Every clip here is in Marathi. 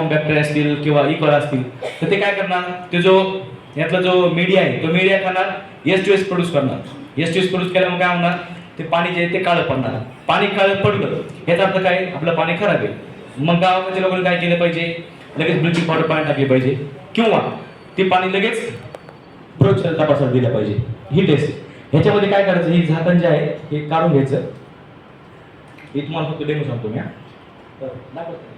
बॅक्टेरिया असतील किंवा इकॉल असतील तर ते काय करणार? ते जो यातला जो मीडिया आहे तो मीडिया करणार एस टू एस प्रोड्यूस करणार. एस टू एस प्रोड्यूस केल्यामुळे काय होणार? ते पाणी जे आहे ते काळं पडणार. पाणी काळं पडलं याचा अर्थ काय? आपलं पाणी खराब आहे. मग गावाकडच्या लोकांनी काय केलं पाहिजे? लगेच ब्लिचिंग पावडर पाणी टाकली पाहिजे. किंवा ते पाणी लगेच प्रोच तपासात दिलं पाहिजे. ही टेस्ट ह्याच्यामध्ये काय करायचं? ही झाकण जे आहे हे काढून घ्यायचं. हे तुम्हाला फक्त डेमो सांगतो मी हा. दाखवतो.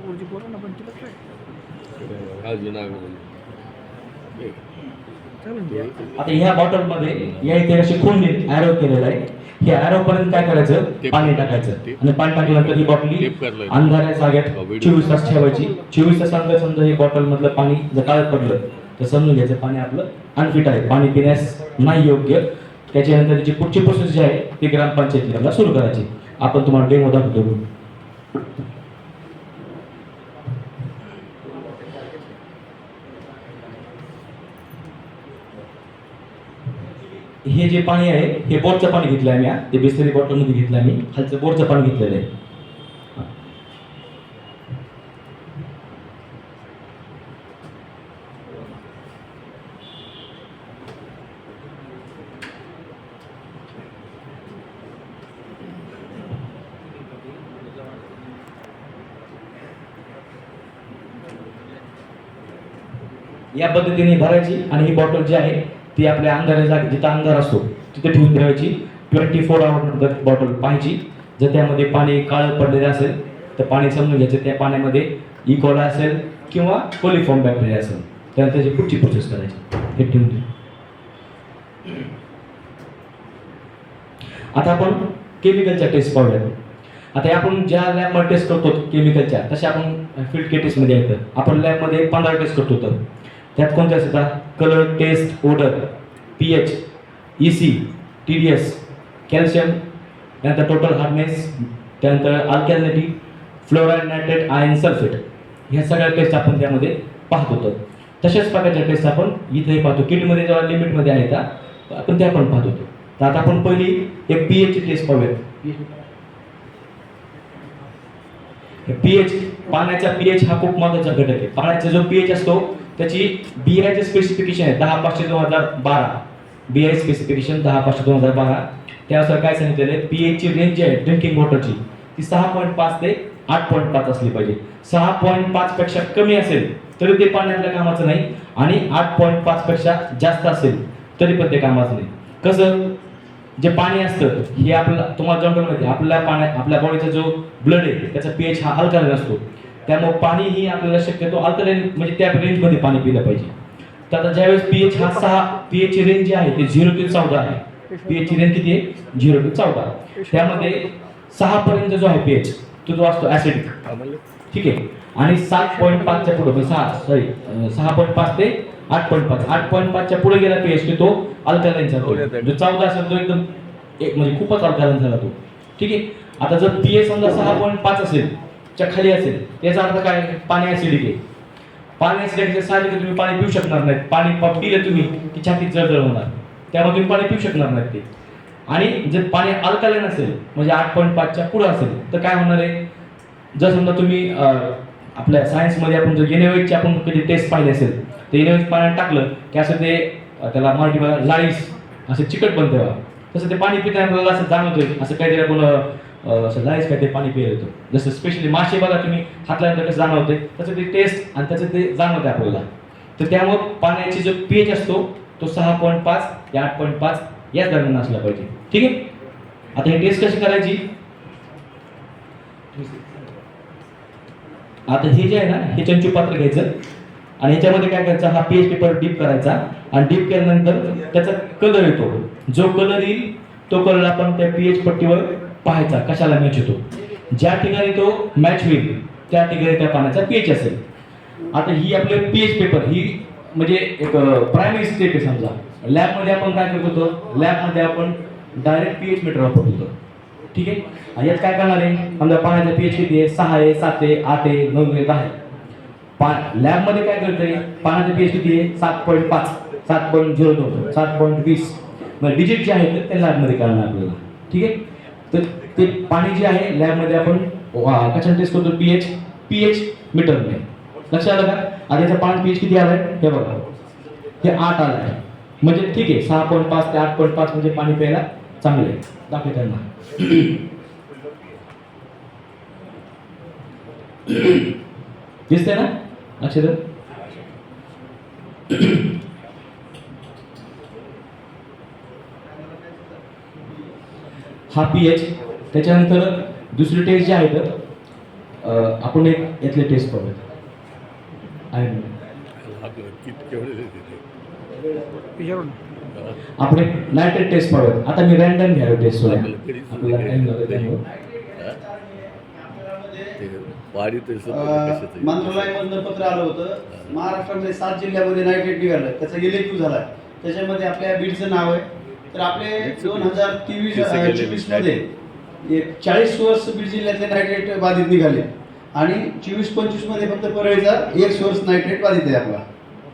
हा जुनागड आता ह्या बॉटलमध्ये या इथे असे खून ॲरो केलेला आहे. हे ॲरो पर्यंत काय करायचं. पाणी टाकायचं. आणि पाणी टाकल्यानंतर ही बॉटली. अंधाऱ्या जागेत. चोवीस तास ठेवायची. चोवीस तासानंतर समजा हे बॉटल मधलं पाणी जर काळत पडलं तर समजून घ्यायचं पाणी आपलं अनफिट आहे. पाणी पिण्यास नाही योग्य. त्याच्यानंतर त्याची पुढची प्रोसेस जी आहे ती ग्रामपंचायतीला सुरू करायची. आपण तुम्हाला डेमो दाखवतो. हे जे पाणी आहे हे बोरचं पाणी घेतलं आहे मी ते बिस्लरी बॉटलमध्ये घेतलं आहे मी खालचं बोरचं पाणी घेतलेलं आहे. या पद्धतीने भरायची आणि ही बॉटल जी आहे ती आपल्या अंधाऱ्या जागी जिथं अंधार असतो तिथे ठेवून ठेवायची. ट्वेंटी फोर आवर बॉटल पाहायची. जर त्यामध्ये पाणी काळं पडलेलं असेल तर पाणी समजून घ्यायचं. त्या पाण्यामध्ये इकोला असेल किंवा कोलिफॉर्म बॅक्टेरिया असेल. त्यानंतर त्याची पुढची प्रोसेस करायची. हे ठेवून द्या. आता आपण केमिकलच्या टेस्ट पाहूया. आता आपण ज्या लॅबमध्ये टेस्ट करतो केमिकलच्या तशा आपण फील्ड केटेसमध्ये येतं. आपण लॅबमध्ये पंधरा टेस्ट करतो तर. त्यात कोणत्या असतात colour test odour P H E C T D S calcium त्यानंतर टोटल हार्डनेस त्यानंतर alkalinity fluoride nitrate iron sulphate ह्या सगळ्या टेस्ट आपण त्यामध्ये पाहत होतो. तशाच प्रकारच्या टेस्ट आपण इथेही पाहतो. किटमध्ये जेव्हा लिमिटमध्ये आहे का आपण त्या पण पाहत होतो. तर आता आपण पहिली एक पी एचची टेस्ट पाहूयात. पीएच पाण्याचा पीएच हा खूप महत्त्वाचा घटक आहे. पाण्याचा जो पीएच असतो त्याची बी आयचे स्पेसिफिकेशन आहे दहा पाचशे दोन हजार बारा. बी आय स्पेसिफिकेशन दहा पाचशे दोन हजार बारा. त्यानुसार काय सांगितलेलं आहे? पीएच ची रेंज जी आहे ड्रिंकिंग वॉटरची ती सहा पॉईंट पाच ते आठ पॉईंट पाच असली पाहिजे. सहा पॉईंट पाच पेक्षा कमी असेल तरी ते पाण्यातल्या कामाचं नाही. आणि आठ पॉईंट पाच पेक्षा जास्त असेल तरी पण ते कामाचं नाही. कसं? जे पाणी असतं हे आपलं तुम्हाला जंगल माहिती आहे, आपल्या पाण्या आपल्या बॉडीचा जो ब्लड आहे त्याचा पीएच हा हलका असतो. त्यामुळे पाणी ही आपल्याला शक्यतो अल्कलाईन म्हणजे त्या रेंजमध्ये पाणी पिलं पाहिजे. तर आता ज्यावेळेस पीएच हा सहा पीएच ची रेंज जी आहे ते झिरो ते चौदा आहे. पीएच ची रेंज किती आहे? झिरो ते चौदा. त्यामध्ये सहा पर्यंत जो आहे पीएच तो जो असतो ऍसिडिक ठीक आहे? आणि सात पॉईंट पाचच्या पुढे म्हणजे सहा सॉरी सहा पॉईंट पाच ते आठ पॉईंट पाच. आठ पॉईंट पाचच्या पुढे गेला पीएच की तो अल्कलाईनचा तो जो चौदा असेल तो एकदम एक म्हणजे खूपच अल्कलाईन झाला तो. ठीक आहे? आता जर पीएच समजा सहा पॉईंट पाच असेल च्या खाली असेल. त्याचा अर्थ काय? पाणी ऍसिडिक आहे. पाणी ऍसिडिक साहजिक तुम्ही पाणी पिऊ शकणार नाहीत. पाणी प- पिलं तुम्ही की छातीत जळजळ होणार. त्यामुळे तुम्ही पाणी पिऊ शकणार नाहीत ते. आणि जर पाणी अल्कलाईन असेल म्हणजे आठ पॉईंट पाचच्या पुढं असेल तर काय होणार आहे? जर समजा तुम्ही आपल्या सायन्समध्ये आपण जर एनएवेजची आपण कधी टेस्ट पाहिली असेल तर एनएवेज पाण्यात टाकलं की असं ते त्याला मराठी लाईस असं चिकट बनतं तसं ते पाणी पिताना आपल्याला असं जाणवतंय असं काहीतरी आपण असं जायच काय ते पाणी पिलं होतं. जसं स्पेशली मासे बघा तुम्ही हातल्यानंतर कसं जाणवते त्याचं ते टेस्ट आणि त्याचं ते जाणवते आपल्याला. तर त्यामुळं पाण्याची जो पीएच असतो तो सहा पॉईंट पाच ते आठ पॉईंट पाच याच दरम्यान असला पाहिजे. ठीक आहे? आता ही टेस्ट कशी करायची? आता हे जे आहे ना हे चंचू पात्र घ्यायचं. आणि ह्याच्यामध्ये काय करायचं? हा पीएच पेपर डीप करायचा. आणि डीप केल्यानंतर त्याचा कलर येतो. जो कलर येईल तो कलर आपण त्या पी एच पट्टीवर पाहायचा कशाला मॅच होतो. ज्या ठिकाणी तो मॅच होईल त्या ठिकाणी त्या पाण्याचा पी एच असेल. आता ही आपले पीएच पेपर ही म्हणजे एक प्रायमरी स्टेप आहे समजा. लॅबमध्ये आपण काय करत होतो? लॅबमध्ये आपण डायरेक्ट पी एच मीटर वापरत होतो. ठीक आहे? यात काय करणार आहे? समजा पाण्याचा पी एच किती आहे? सहा आहे सात आहे आठ आहे नऊ आहे दहा आहे. पा लॅबमध्ये काय करतंय? पाण्याचा पीएच किती आहे? सात पॉईंट पाच सात पॉईंट झिरो दोन सात पॉईंट वीस. मग डिजिट जे आहेत ते लॅबमध्ये करणार आपल्याला. ठीक आहे? तर ते पाणी जे आहे लॅबमध्ये आपण वा- कशाने टेस्ट करतो? पीएच पीएच मीटरने लक्षात आलं का? आता याचा पाणी पीएच किती आलाय? हे बघा. हे आठ आलं आहे म्हणजे ठीक आहे सहा पॉईंट पाच ते आठ पॉईंट पाच म्हणजे पाणी प्यायला चांगलं आहे दाखवे त्यांना. दिसते ना? अक्षर हा पी एच त्याच्यानंतर दुसरी टेस्ट जे आहेत अं, आपण एक यातले टेस्ट पाहूयात. आहे देते आपण एक नायट्रेट टेस्ट पाहूयात. आता मी रॅन्डम घ्यावे टेस्ट तर मंत्रालयामधनं पत्र आलं होतं. महाराष्ट्रामध्ये सात जिल्ह्यामध्ये नायट्रेट निघालं. त्याचा इलेक्टिव्ह झाला. त्याच्यामध्ये आपल्या बीडचं नाव आहे. तर आपले दोन हजार तेवीस चोवीसमध्ये चाळीस वर्ष बीड जिल्ह्यातले नायट्रेट बाधित निघाले. आणि चोवीस पंचवीसमध्ये फक्त परळीचा एक सोर्स नायट्रेट बाधित आहे आपला.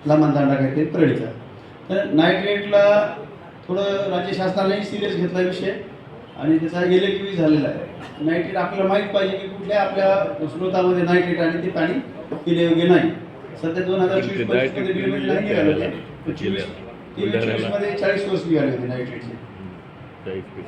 लहान दांडा काहीतरी परळीचा. तर नायट्रेटला थोडं राज्य शासनानेही सिरियस घेतला विषय. आणि त्याचा इलेक्टिव्ह झालेला आहे. नायट्रेट आपल्याला माहीत पाहिजे की कुठल्या आपल्या स्रोतामध्ये नायट्रेट आणि ते पाणी पिण्यायोग्य नाही. सध्या दोन हजार चोवीस पंचवीस मध्ये चाळीस वर्ष निघाले होते चाळीस पैसे